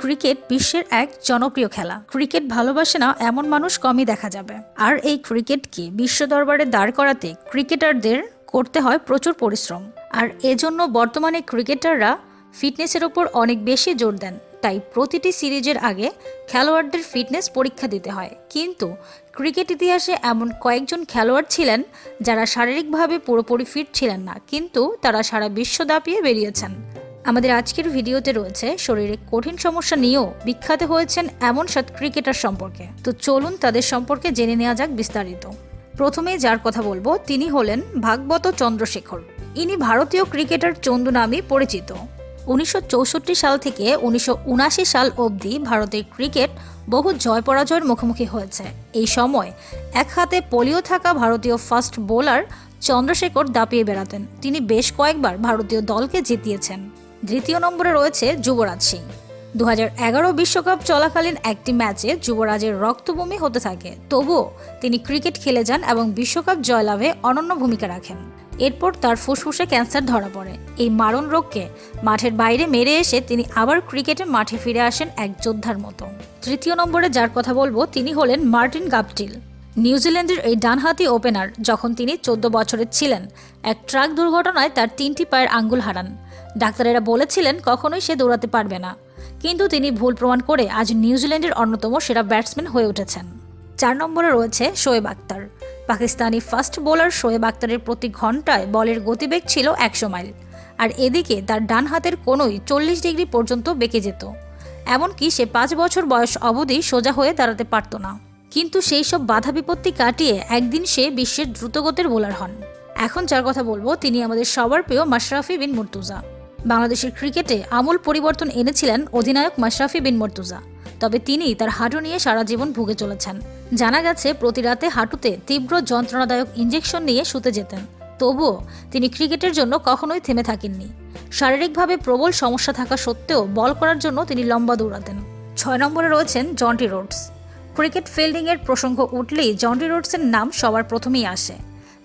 Cricket বিশ্বের এক জনপ্রিয় খেলা। ক্রিকেট ভালোবাসে না এমন মানুষ কমই দেখা যাবে। আর এই ক্রিকেটকে বিশ্ব দরবারে দাঁড় করাতে ক্রিকেটারদের করতে হয় প্রচুর পরিশ্রম। আর এজন্য বর্তমানে ক্রিকেটাররা ফিটনেসের ওপর অনেক বেশি জোর দেন। তাই প্রতিটি সিরিজের আগে খেলোয়াড়দের ফিটনেস পরীক্ষা দিতে হয়। কিন্তু ক্রিকেট ইতিহাসে এমন কয়েকজন খেলোয়াড় ছিলেন যারা শারীরিকভাবে পুরোপুরি ফিট ছিলেন না। কিন্তু তারা সারা বিশ্ব দাপিয়ে বেরিয়েছেন। আমাদের আজকের ভিডিওতে রয়েছে শরীরে কঠিন সমস্যা নিয়েও বিখ্যাত হয়েছেন এমন সাত ক্রিকেটার সম্পর্কে। তো চলুন তাদের সম্পর্কে জেনে নেওয়া যাক বিস্তারিত। প্রথমে যার কথা বলব, তিনি হলেন ভাগবত চন্দ্রশেখর। ইনি ভারতীয় ক্রিকেটার চন্দু নামে পরিচিত। উনিশশো চৌষট্টি সাল থেকে উনিশশো উনআশি সাল অবধি ভারতের ক্রিকেট বহু জয় পরাজয়ের মুখোমুখি হয়েছে। এই সময় এক হাতে পোলিও থাকা ভারতীয় ফাস্ট বোলার চন্দ্রশেখর দাপিয়ে বেড়াতেন। তিনি বেশ কয়েকবার ভারতীয় দলকে জিতিয়েছেন। দ্বিতীয় নম্বরে রয়েছে যুবরাজ সিং। দু বিশ্বকাপ চলাকালীন একটি ম্যাচে যুবরাজের রক্তভূমি হতে থাকে। তবুও তিনি ক্রিকেট খেলে যান এবং বিশ্বকাপ জয়লাভে অনন্য ভূমিকা রাখেন। এরপর তার ফুসফুসে ক্যান্সার ধরা পড়ে। এই মারণ রোগকে মাঠের বাইরে মেরে এসে তিনি আবার ক্রিকেটে মাঠে ফিরে আসেন এক যোদ্ধার মতো। তৃতীয় নম্বরে যার কথা বলব, তিনি হলেন মার্টিন গাপটিল। নিউজিল্যান্ডের এই ডানহাতি ওপেনার যখন তিনি চোদ্দ বছরের ছিলেন, এক ট্রাক দুর্ঘটনায় তার তিনটি পায়ের আঙ্গুল হারান। ডাক্তারেরা বলেছিলেন, কখনোই সে দৌড়াতে পারবে না। কিন্তু তিনি ভুল প্রমাণ করে আজ নিউজিল্যান্ডের অন্যতম সেরা ব্যাটসম্যান হয়ে উঠেছেন। চার নম্বরে রয়েছে শোয়েব আক্তার পাকিস্তানি ফাস্ট বোলার শোয়েব আক্তারের প্রতি ঘন্টায় বলের গতিবেগ ছিল একশো মাইল। আর এদিকে তার ডান হাতের কোনোই চল্লিশ ডিগ্রি পর্যন্ত বেঁকে যেত। এমনকি সে পাঁচ বছর বয়স অবধি সোজা হয়ে দাঁড়াতে পারত না। কিন্তু সেই সব বাধা বিপত্তি কাটিয়ে একদিন সে বিশ্বের দ্রুতগতির বোলার হন। এখন যার কথা বলব, তিনি আমাদের সবার প্রিয় মাশরাফি বিন মুর্তুজা। বাংলাদেশের ক্রিকেটে আমূল পরিবর্তন এনেছিলেন অধিনায়ক মাশরাফি বিন মুর্তুজা। তবে তিনি তার হাঁটু নিয়ে সারা জীবন ভুগে চলেছেন। জানা গেছে, প্রতি রাতে হাঁটুতে তীব্র যন্ত্রণাদায়ক ইঞ্জেকশন নিয়ে শুতে যেতেন। তবুও তিনি ক্রিকেটের জন্য কখনোই থেমে থাকেননি। শারীরিকভাবে প্রবল সমস্যা থাকা সত্ত্বেও বল করার জন্য তিনি লম্বা দৌড়াতেন। ছয় নম্বরে রয়েছেন জন্টি রোডস। ক্রিকেট ফিল্ডিংয়ের প্রসঙ্গ উঠলেই জন্টি রোডসের নাম সবার প্রথমেই আসে।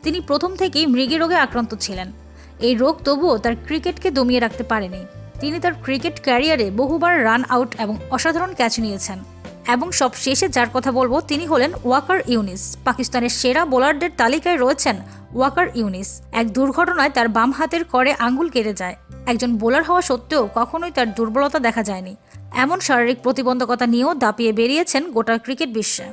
তিনি প্রথম থেকেই মৃগী রোগে আক্রান্ত ছিলেন। এই রোগ তবুও তার ক্রিকেটকে দমিয়ে রাখতে পারেনি। তিনি তার ক্রিকেট ক্যারিয়ারে বহুবার রান আউট এবং অসাধারণ ক্যাচ নিয়েছেন। এবং সব শেষে যার কথা বলব, তিনি হলেন ওয়াকার ইউনিস। পাকিস্তানের সেরা বোলারদের তালিকায় রয়েছেন ওয়াকার ইউনিস। এক দুর্ঘটনায় তার বাম হাতের করে আঙ্গুল কেটে যায়। একজন বোলার হওয়া সত্ত্বেও কখনোই তার দুর্বলতা দেখা যায়নি। এমন শারীরিক প্রতিবন্ধকতা নিয়েও দাপিয়ে বেরিয়েছেন গোটা ক্রিকেট বিশ্বে।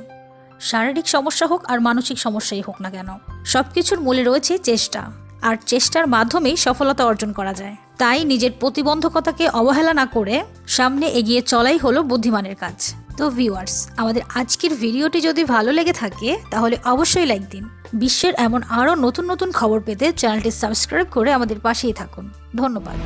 শারীরিক সমস্যা হোক আর মানসিক সমস্যাই হোক না কেন সব কিছুর মূলে রয়েছে চেষ্টা, আর চেষ্টার মাধ্যমেই সফলতা অর্জন করা যায়। তাই নিজের প্রতিবন্ধকতাকে অবহেলা না করে সামনে এগিয়ে চলাই হলো বুদ্ধিমানের কাজ। তো ভিউয়ার্স আমাদের আজকের ভিডিওটি যদি ভালো লেগে থাকে, তাহলে অবশ্যই লাইক দিন। বিশ্বের এমন আরও নতুন নতুন খবর পেতে চ্যানেলটি সাবস্ক্রাইব করে আমাদের পাশেই থাকুন। ধন্যবাদ।